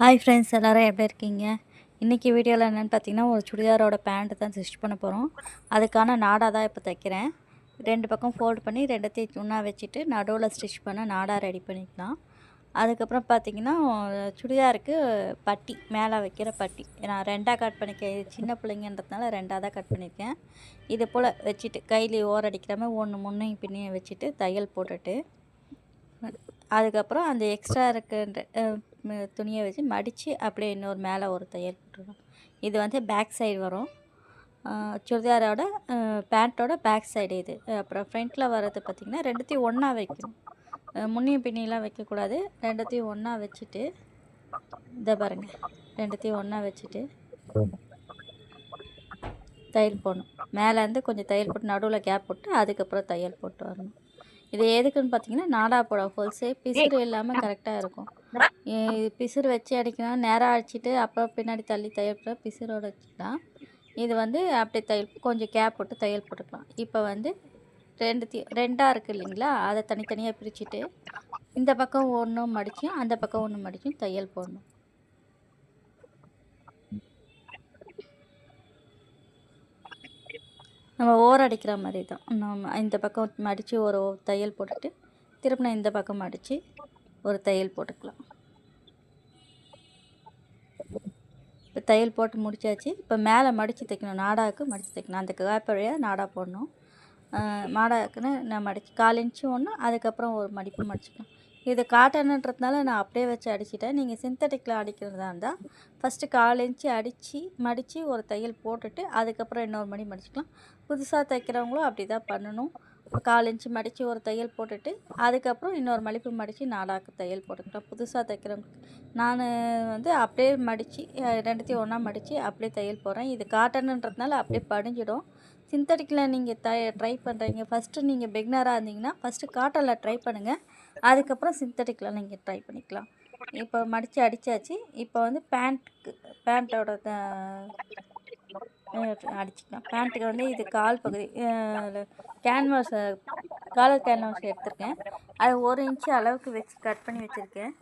Hi friends எல்லோரும் எப்படி இருக்கீங்க? இன்றைக்கி வீடியோவில் என்னென்னு பார்த்தீங்கன்னா ஒரு சுடிதாரோட பேண்ட்டு தான் ஸ்டிச் பண்ண போகிறோம் அதுக்கான நாடா தான் இப்போ தைக்கிறேன். ரெண்டு பக்கம் ஃபோல்டு பண்ணி ரெண்டத்தையும் துண்ணாக வச்சுட்டு நடுவில் ஸ்டிச் பண்ண நாடா ரெடி பண்ணிக்கலாம். அதுக்கப்புறம் பார்த்தீங்கன்னா சுடிதாருக்கு பட்டி மேலே வைக்கிற பட்டி. நான் ரெண்டாக கட் பண்ணிக்க சின்ன பிள்ளைங்கன்றதுனால ரெண்டாக தான் கட் பண்ணியிருக்கேன் இது போல் வச்சுட்டு கையில் ஓரடிக்கிறாமல் ஒன்று முன்னையும் பின்னையும் வச்சுட்டு தையல் போட்டுட்டு அதுக்கப்புறம் அந்த எக்ஸ்ட்ரா இருக்குன்ற துணியை வச்சு மடித்து அப்படியே இன்னொரு மேலே ஒரு தையல் போட்டுருவோம் இது வந்து பேக் சைடு வரும். சுடிதாரோட பேண்ட்டோட பேக் சைடு இது. அப்புறம் ஃப்ரண்ட்டில் வர்றது பார்த்திங்கன்னா ரெண்டுத்தையும் ஒன்றா வைக்கணும். முன்னையும் பின்னிலாம் வைக்கக்கூடாது. ரெண்டுத்தையும் ஒன்றா வச்சுட்டு இதை பாருங்கள் ரெண்டுத்தையும் ஒன்றா வச்சுட்டு தையல் போடணும். மேலேருந்து கொஞ்சம் தையல் போட்டு நடுவில் கேப் போட்டு அதுக்கப்புறம் தையல் போட்டு வரணும். இது எதுக்குன்னு பார்த்தீங்கன்னா நாடா போட ஹோல்சேல் பிசுறு இல்லாமல் கரெக்டாக இருக்கும். பிசுறு வச்சு அடிக்கணும் நேராக அடிச்சுட்டு அப்புறம் பின்னாடி தள்ளி தையல் போட பிசுறோட வச்சுக்கலாம். இது வந்து அப்படி தையல் கொஞ்சம் கேப் போட்டு தையல் போட்டுக்கலாம். இப்போ வந்து ரெண்டு ரெண்டாக இருக்குது இல்லைங்களா? அதை தனித்தனியாக பிரிச்சுட்டு இந்த பக்கம் ஒன்றும் மடிச்சும் அந்த பக்கம் ஒன்று மடிச்சும் தையல் போடணும். நம்ம ஓர் அடிக்கிற மாதிரி தான். நம்ம இந்த பக்கம் மடித்து ஒரு தையல் போட்டுட்டு திருப்பின இந்த பக்கம் மடித்து ஒரு தையல் போட்டுக்கலாம். இப்போ தையல் போட்டு முடிச்சாச்சு. இப்போ மேலே மடித்து தைக்கணும். நாடாவுக்கு மடித்து தைக்கணும். அந்த கேப் நாடா போடணும். மாடாக்குன்னு நாடாக்குன்னு நான் மடிச்சு கால் இன்ச்சு ஒன்று அதுக்கப்புறம் ஒரு மடிப்பு மடிச்சுக்கணும் இது காட்டனுன்றதுனால நான் அப்படியே வச்சு அடிச்சிட்டேன். நீங்கள் சிந்தட்டிக்கில் அடிக்கிறதா இருந்தால் ஃபஸ்ட்டு கால் இன்ச்சு அடித்து மடித்து ஒரு தையல் போட்டுட்டு அதுக்கப்புறம் இன்னொரு மணி மடிச்சுக்கலாம். புதுசாக தைக்கிறவங்களும் அப்படி தான் பண்ணணும். கால் இன்ச்சு மடித்து ஒரு தையல் போட்டுட்டு அதுக்கப்புறம் இன்னொரு மடிப்பு மடித்து நாடாக்கு தையல் போட்டுக்கலாம் புதுசாக தைக்கிறவங்களுக்கு நான் வந்து அப்படியே மடித்து ரெண்டுத்தையும் ஒன்றா மடித்து அப்படியே தையல் போடுறேன். இது காட்டனுன்றதுனால அப்படியே படிஞ்சிடும். சிந்தட்டிக்கில் நீங்கள் த ட்ரை பண்ணுறீங்க ஃபஸ்ட்டு நீங்கள் பிக்னராக இருந்தீங்கன்னா ஃபஸ்ட்டு காட்டனில் ட்ரை பண்ணுங்கள் அதுக்கப்புறம் சிந்தட்டிக்கில் நீங்கள் ட்ரை பண்ணிக்கலாம். இப்போ மடித்து அடித்தாச்சு இப்போ வந்து பேண்ட்டுக்கு பேண்ட்டோட அடிச்சுக்கலாம். பேண்ட்டுக்கு வந்து இது கால் பகுதி கேன்வாஸை காலர் கேன்வாஸ் எடுத்திருக்கேன். அதை ஒரு இன்ச்சு அளவுக்கு வச்சு கட் பண்ணி வச்சுருக்கேன்.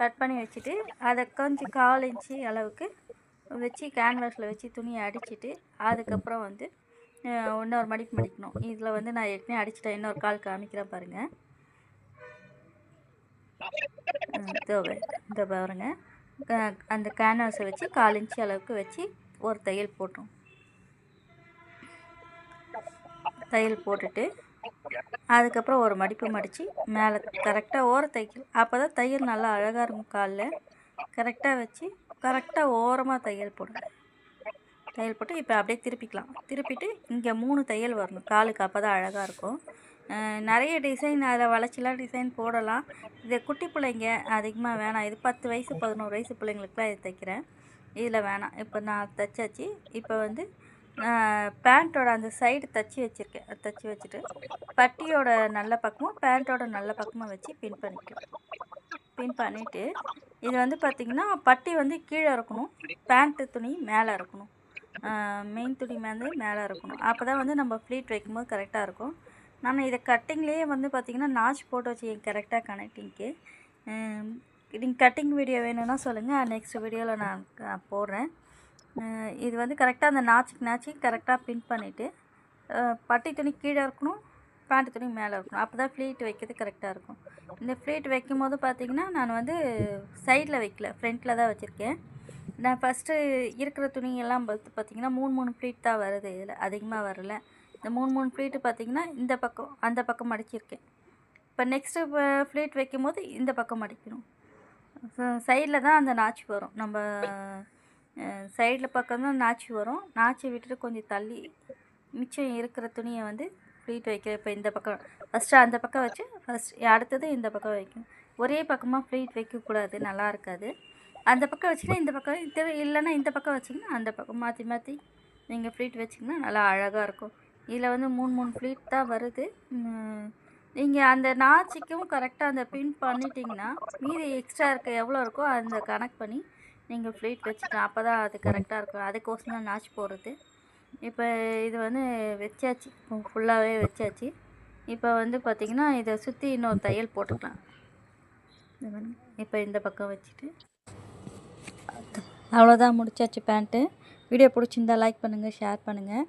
கட் பண்ணி வச்சுட்டு அதை கொஞ்சம் கால் இன்ச்சு அளவுக்கு வச்சு கேன்வாஸில் வச்சு துணியை அடிச்சிட்டு அதுக்கப்புறம் வந்து இன்னொரு மடிப்பு மடிக்கணும். இதில் வந்து நான் ஏற்கனவே அடிச்சிட்டேன். இன்னொரு கால் காமிக்கிறேன் பாருங்கள் இதோ இதோ பாருங்க. அந்த கேன்வாஸை வச்சு கால் இன்ச்சு அளவுக்கு வச்சு ஒரு தையல் போட்டோம். தையல் போட்டுட்டு அதுக்கப்புறம் ஒரு மடிப்பு மடித்து மேலே கரெக்டாக ஓர தைக்கல் அப்போ தான் தையல் நல்லா அழகாக இருக்கும் காலில். கரெக்டாக வச்சு கரெக்டாக ஓரமாக தையல் போடுங்க தையல் போட்டு இப்போ அப்படியே திருப்பிக்கலாம். திருப்பிட்டு இங்கே மூணு தையல் வரணும். காலுக்கு அப்போ தான் அழகாக இருக்கும் நிறைய டிசைன் அதில் வளைச்சிலாம் டிசைன் போடலாம். இது குட்டி பிள்ளைங்க அதிகமாக வேணாம். இது பத்து வயசு பதினோரு வயசு பிள்ளைங்களுக்குலாம் இது தைக்கிறேன். இதில் வேணாம். இப்போ நான் தைச்சாச்சு. இப்போ வந்து பேண்ட்டோட அந்த சைடு தச்சு வச்சுருக்கேன் தச்சு வச்சுட்டு பட்டியோட நல்ல பக்கமும் பேண்ட்டோட நல்ல பக்கமும் வச்சு பின் பண்ணிக்கிறேன் பின் பண்ணிவிட்டு இது வந்து பார்த்திங்கன்னா பட்டி வந்து கீழே இருக்கணும் பேண்ட்டு துணி மேலே இருக்கணும். மெயின் துணி மேலே மேலே இருக்கணும். அப்போ தான் வந்து நம்ம ஃப்ளீட் வைக்கும்போது கரெக்டாக இருக்கும். நான் இதை கட்டிங்லேயே வந்து பார்த்திங்கன்னா நாச் போட்டு வச்சுக்கேன் கரெக்டாக கனெக்டிங்க்கு. நீங்கள் கட்டிங் வீடியோ வேணும்னா சொல்லுங்கள் நெக்ஸ்ட் வீடியோவில் நான் போடுறேன். இது வந்து கரெக்டாக அந்த நாச்சுக்கு நாச்சு கரெக்டாக பின் பண்ணிவிட்டு பட்டி துணி கீழே இருக்கணும் பேண்ட் துணி மேலே இருக்கணும். அப்போ தான் ஃப்ளீட் வைக்கிறது கரெக்டாக இருக்கும். இந்த ஃப்ளீட் வைக்கும் போது பார்த்திங்கன்னா நான் வந்து சைடில் வைக்கல ஃப்ரண்ட்டில் தான் வச்சுருக்கேன். நான் ஃபஸ்ட்டு இருக்கிற துணியெல்லாம் பார்த்து பார்த்தீங்கன்னா மூணு மூணு ஃப்ளீட் தான் வருது. இதில் அதிகமாக வரல. இந்த மூணு மூணு ஃப்ளீட்டு பார்த்தீங்கன்னா இந்த பக்கம் அந்த பக்கம் மடிச்சிருக்கேன். இப்போ நெக்ஸ்ட்டு ஃப்ளீட் வைக்கும் போது இந்த பக்கம் மடிக்கணும். சைடில் தான் அந்த நாச்சு வரும். நம்ம சைடில் பக்கம் தான் வரும். நாச்சி விட்டுட்டு கொஞ்சம் தள்ளி மிச்சம் இருக்கிற துணியை வந்து ஃப்ளீட் வைக்கிறேன். இப்போ இந்த பக்கம் ஃபஸ்ட்டு அந்த பக்கம் வச்சு ஃபஸ்ட் அடுத்தது இந்த பக்கம் வைக்கணும். ஒரே பக்கமாக ஃப்ளீட் வைக்கக்கூடாது. நல்லா இருக்காது. அந்த பக்கம் வச்சுன்னா இந்த பக்கம் இது இல்லைன்னா இந்த பக்கம் வச்சிங்கன்னா அந்த பக்கம் மாற்றி மாற்றி நீங்கள் ஃப்ளீட் வச்சிங்கன்னா நல்லா அழகாக இருக்கும். இதில் வந்து மூணு மூணு ஃப்ளீட் தான் வருது. நீங்கள் அந்த நாச்சிக்கும் கரெக்டாக அந்த பின் பண்ணிட்டீங்கன்னா மீதி எக்ஸ்ட்ரா இருக்க எவ்வளோ இருக்கோ அந்த கனெக்ட் பண்ணி நீங்கள் ஃப்ளீட் வச்சுக்கலாம் அப்போ தான் அது கரெக்டாக இருக்கும். அதுக்கோசம் தான் நாச்சு போடுறது. இப்போ இது வந்து வச்சாச்சு. ஃபுல்லாகவே வச்சாச்சு. இப்போ வந்து பார்த்திங்கன்னா இதை சுற்றி இன்னொரு தையல் போட்டுக்கலாம். இப்போ இந்த பக்கம் வச்சுட்டு. அவ்வளோதான் முடிச்சாச்சு பேண்ட்டு வீடியோ பிடிச்சிருந்தா லைக் பண்ணுங்கள் ஷேர் பண்ணுங்கள்